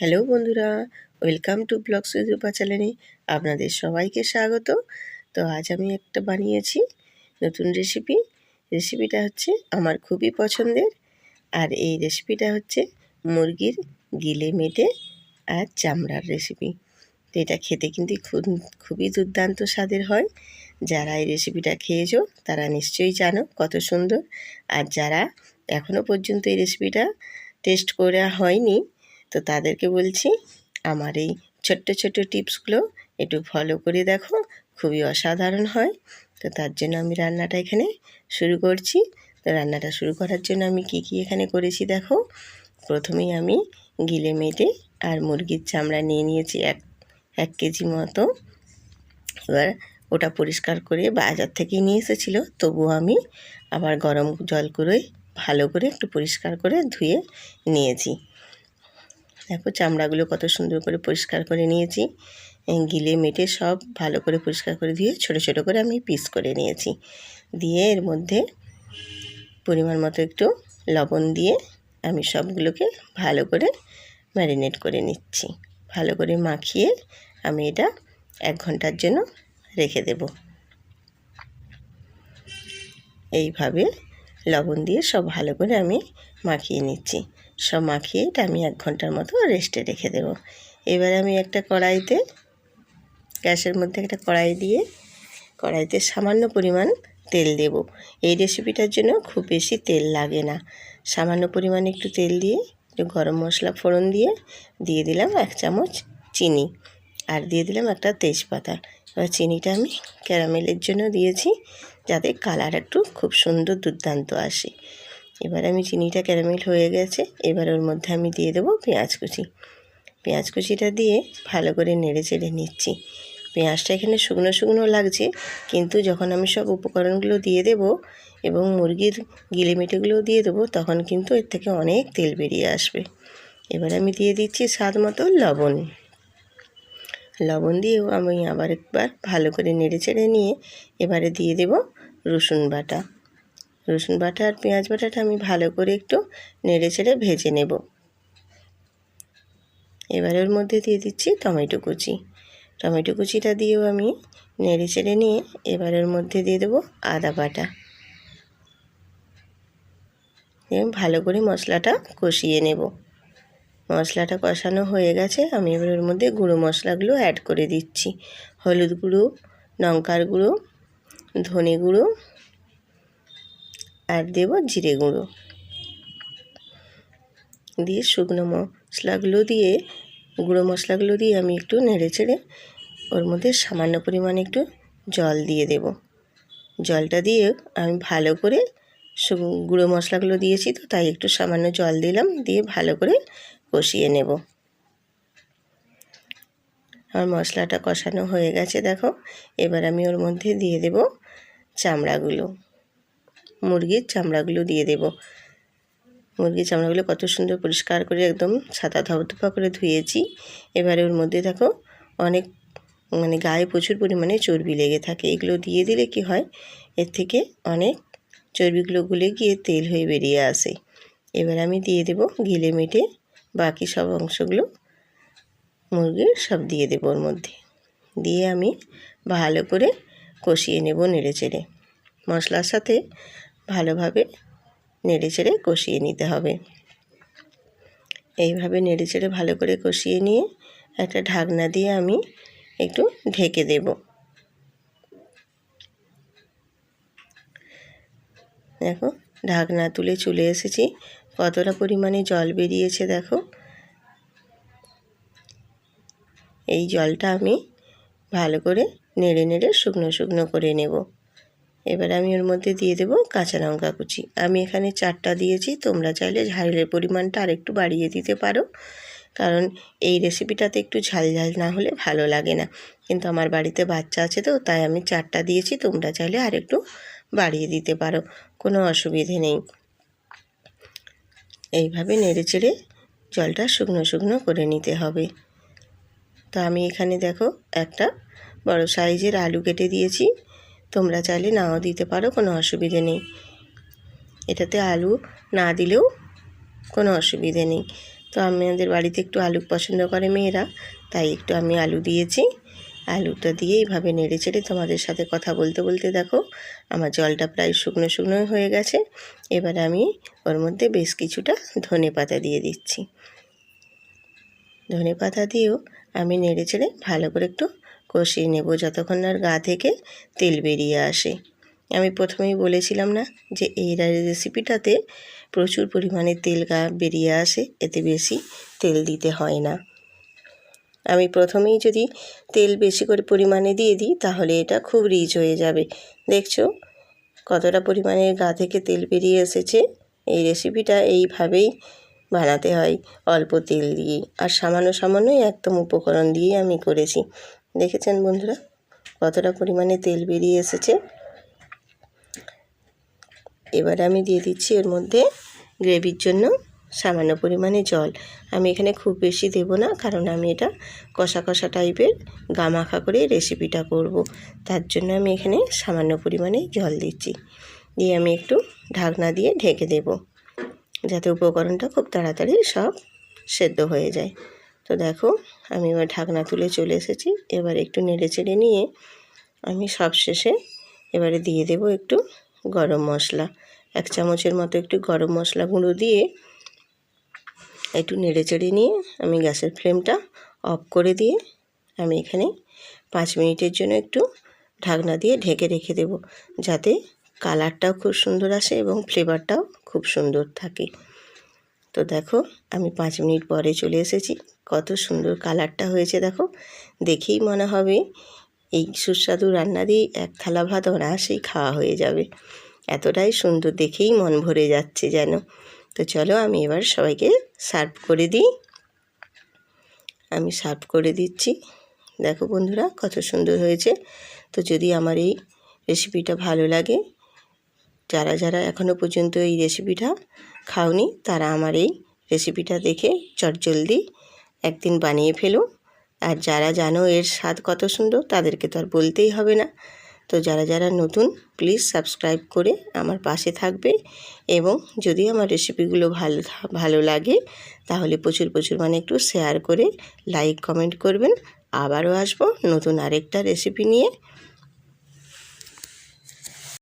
Hello বন্ধুরা, welcome to blog সুজুপা চ্যানেলে আপনাদের সবাইকে স্বাগত। তো আজ আমি একটা বানিয়েছি নতুন রেসিপি রেসিপিটা হচ্ছে আমার খুবই পছন্দের। আর এই রেসিপিটা হচ্ছে মুরগির গিলে মেটে আর চামড়ার রেসিপি তো এটা খেতে কিন্তু খুব, খুবই দুর্দান্ত স্বাদের হয়। যারা এই রেসিপিটা খেয়েছো, তারা নিশ্চয়ই জানো কত সুন্দর। আর যারা এখনও পর্যন্ত এই রেসিপিটা টেস্ট করা হয়নি তো তাদেরকে বলছি, আমার এই ছোট্ট ছোট্ট টিপসগুলো একটু ফলো করে দেখো, খুবই অসাধারণ হয়। তো তার জন্য আমি রান্নাটা এখানে শুরু করছি। তো রান্নাটা শুরু করার জন্য আমি কি কি এখানে করেছি দেখো। প্রথমেই আমি গিলে মেটে আর মুরগির চামড়া নিয়ে নিয়েছি এক এক কেজি মতো। এবার ওটা পরিষ্কার করে বাজার থেকেই নিয়ে এসেছিল, তবুও আমি আবার গরম জল করে ভালো করে একটু পরিষ্কার করে ধুয়ে নিয়েছি। দেখো চামড়াগুলো কত সুন্দর করে পরিষ্কার করে নিয়েছি। গিলে মেটে সব ভালো করে পরিষ্কার করে দিয়ে ছোট ছোট করে আমি পিস করে নিয়েছি। দিয়ে এর মধ্যে পরিমাণ মতো একটু লবণ দিয়ে আমি সবগুলোকে ভালো করে ম্যারিনেট করে নিচ্ছি। ভালো করে মাখিয়ে আমি এটা এক ঘণ্টার জন্য রেখে দেব। এইভাবে লবণ দিয়ে সব ভালো করে আমি মাখিয়ে নিচ্ছি। সব মাখিয়ে এটা আমি এক ঘণ্টার মতো রেস্টে রেখে দেব। এবার আমি একটা কড়াইতে, গ্যাসের মধ্যে একটা কড়াই দিয়ে কড়াইতে সামান্য পরিমাণ তেল দেব। এই রেসিপিটার জন্য খুব বেশি তেল লাগে না। সামান্য পরিমাণ একটু তেল দিয়ে, একটু গরম মশলা ফোড়ন দিয়ে দিয়ে দিলাম এক চামচ চিনি। আর দিয়ে দিলাম একটা তেজপাতা। এবার চিনিটা আমি ক্যারামেলের জন্য দিয়েছি যাতে কালার একটু খুব সুন্দর দুর্দান্ত আসে। এবার আমি চিনিটা ক্যারামেল হয়ে গেছে, এবার ওর মধ্যে আমি দিয়ে দেবো পেঁয়াজ কুচি। পেঁয়াজ কুচিটা দিয়ে ভালো করে নেড়ে চেড়ে নিচ্ছি। পেঁয়াজটা এখানে শুকনো শুকনো লাগছে, কিন্তু যখন আমি সব উপকরণগুলো দিয়ে দেব এবং মুরগির গিলেমিটেগুলোও দিয়ে দেবো, তখন কিন্তু এর থেকে অনেক তেল বেরিয়ে আসবে। এবার আমি দিয়ে দিচ্ছি স্বাদ মতো লবণ। লবণ দিয়েও আমি আবার একবার ভালো করে নেড়ে চেড়ে নিয়ে এবারে দিয়ে দেব রসুন বাটা। রসুন বাটা আর পেঁয়াজ বাটাটা আমি ভালো করে একটু নেড়ে চেড়ে ভেজে নেব। এবার ওর মধ্যে দিয়ে দিচ্ছি টমেটো কুচি। টমেটো কুচিটা দিয়েও আমি নেড়ে চেড়ে নিয়ে এবার ওর মধ্যে দিয়ে দেবো আদা বাটা। ভালো করে মশলাটা কষিয়ে নেব। মশলাটা কষানো হয়ে গেছে, আমি এবার ওর মধ্যে গুঁড়ো মশলাগুলো অ্যাড করে দিচ্ছি। হলুদ গুঁড়ো, লঙ্কার গুঁড়ো, ধনে গুঁড়ো, আর দেব জিরে গুঁড়ো। দিয়ে শুকনো মশলাগুলো দিয়ে, গুঁড়ো মশলাগুলো দিয়ে আমি একটু নেড়ে চেড়ে ওর মধ্যে সামান্য পরিমাণে একটু জল দিয়ে দেব। জলটা দিয়ে আমি ভালো করে গুঁড়ো মশলাগুলো দিয়েছি তো তাই একটু সামান্য জল দিলাম, দিয়ে ভালো করে কষিয়ে নেব। আমার মশলাটা কষানো হয়ে গেছে, দেখো। এবার আমি ওর মধ্যে দিয়ে দেব চামড়াগুলো। মুরগির চামড়াগুলো দিয়ে দেব। মুরগির চামড়াগুলো কত সুন্দর পরিষ্কার করে একদম ছাতা ধপধপা করে ধুয়েছি। এবারে ওর মধ্যে দেখো অনেক মানে গায়ে প্রচুর পরিমাণে চর্বি লেগে থাকে। এগুলো দিয়ে দিলে কি হয়? এর থেকে অনেক চর্বিগুলো গুলে গিয়ে তেল হয়ে বেরিয়ে আসে। এবার আমি দিয়ে দেব গিলে মেটে বাকি সব অংশগুলো মুরগির সব দিয়ে দেবো ওর মধ্যে। দিয়ে আমি ভালো করে কষিয়ে নেব নেড়ে চেড়ে। মশলার সাথে ভালোভাবে নেড়ে চেড়ে কষিয়ে নিতে হবে। এইভাবে নেড়ে চেড়ে ভালো করে কষিয়ে নিয়ে একটা ঢাকনা দিয়ে আমি একটু ঢেকে দেব। দেখো, ঢাকনা তুলে চলে এসেছি। কতটা পরিমাণে জল বেরিয়েছে দেখো। এই জলটা আমি ভালো করে নেড়ে নেড়ে শুকনো শুকনো করে নেব। এবার আমি ওর মধ্যে দিয়ে দেবো কাঁচা লঙ্কা কুচি। আমি এখানে চারটা দিয়েছি, তোমরা চাইলে ঝালের পরিমাণটা আরেকটু বাড়িয়ে দিতে পারো। কারণ এই রেসিপিটাতে একটু ঝাল ঝাল না হলে ভালো লাগে না। কিন্তু আমার বাড়িতে বাচ্চা আছে তো, তাই আমি চারটা দিয়েছি, তোমরা চাইলে আরেকটু বাড়িয়ে দিতে পারো। কোনো অসুবিধে নেই। এইভাবে নেড়ে চেড়ে জলটা শুকনো শুকনো করে নিতে হবে। তো আমি এখানে দেখো একটা বড় সাইজের আলু কেটে দিয়েছি। তোমরা চাইলে নাও দিতে পারো, কোনো অসুবিধে নেই। এটাতে আলু না দিলেও কোনো অসুবিধে নেই। তো আমাদের বাড়িতে একটু আলু পছন্দ করে মেয়েরা, তাই একটু আমি আলু দিয়েছি। আলুটা দিয়ে এইভাবে নেড়ে চেড়ে তোমাদের সাথে কথা বলতে বলতে দেখো, আমার জলটা প্রায় শুকনো শুকনো হয়ে গেছে। এবার আমি ওর মধ্যে বেশ কিছুটা ধনে পাতা দিয়ে দিচ্ছি। ধনে পাতা দিয়েও আমি নেড়ে চেড়ে ভালো করে একটু কষিয়ে নেব যতক্ষণ আর গা থেকে তেল বেরিয়ে আসে। আমি প্রথমেই বলেছিলাম না যে এই রেসিপিটাতে প্রচুর পরিমাণে তেল গা বেরিয়ে আসে, এতে বেশি তেল দিতে হয় না। আমি প্রথমেই যদি তেল বেশি করে পরিমাণে দিয়ে দিই, তাহলে এটা খুব রিচ হয়ে যাবে। দেখছ কতটা পরিমাণে গা থেকে তেল বেরিয়ে এসেছে? এই রেসিপিটা এইভাবেই বানাতে হয় অল্প তেল দিয়ে। আর সামান্য সামান্যই একদম উপকরণ দিয়ে আমি করেছি। দেখেছেন বন্ধুরা কতটা পরিমাণে তেল বেরিয়ে এসেছে? এবার আমি দিয়ে দিচ্ছি এর মধ্যে গ্রেভির জন্য সামান্য পরিমাণে জল। আমি এখানে খুব বেশি দেব না, কারণ আমি এটা কষা কষা টাইপের গামাখা করে রেসিপিটা করব। তার জন্য আমি এখানে সামান্য পরিমাণে জল দিচ্ছি। দিয়ে আমি একটু ঢাকনা দিয়ে ঢেকে দেব, যাতে উপকরণটা খুব তাড়াতাড়ি সব সেদ্ধ হয়ে যায়। তো দেখো, আমি এবার ঢাকনা তুলে চলে এসেছি। এবার একটু নেড়ে চেড়ে নিয়ে আমি সব শেষে এবারে দিয়ে দেব একটু গরম মশলা। এক চামচের মতো একটু গরম মশলা গুঁড়ো দিয়ে একটু নেড়ে চেড়ে নিয়ে আমি গ্যাসের ফ্লেমটা অফ করে দিয়ে আমি এখানে পাঁচ মিনিটের জন্য একটু ঢাকনা দিয়ে ঢেকে রেখে দেব, যাতে কালারটাও খুব সুন্দর আসে এবং ফ্লেভারটাও খুব সুন্দর থাকে। তো দেখো, আমি পাঁচ মিনিট পরে চলে এসেছি। কত সুন্দর কালারটা হয়েছে, দেখো। দেখেই মনে হবে এই সুস্বাদু রান্না দিয়ে এক থালা ভাত অনায়াসেই খাওয়া হয়ে যাবে। এতটাই সুন্দর দেখেই মন ভরে যাচ্ছে যেন। তো চলো আমি এবার সবাইকে সার্ভ করে দিই। আমি সার্ভ করে দিচ্ছি। দেখো বন্ধুরা কত সুন্দর হয়েছে। তো যদি আমার এই রেসিপিটা ভালো লাগে, যারা যারা এখনও পর্যন্ত এই রেসিপিটা খাওনি, তারা আমার এই রেসিপিটা দেখে চটজলদি একদিন বানিয়ে ফেলো। আর যারা জানো এর স্বাদ কত সুন্দর, তাদেরকে তো আর বলতেই হবে না। তো যারা যারা নতুন প্লিজ সাবস্ক্রাইব করে আমার পাশে থাকবে এবং যদি আমার রেসিপিগুলো ভালো ভালো লাগে, তাহলে প্রচুর প্রচুর মানে একটু শেয়ার করে লাইক কমেন্ট করবেন। আবারও আসব নতুন আরেকটা রেসিপি নিয়ে।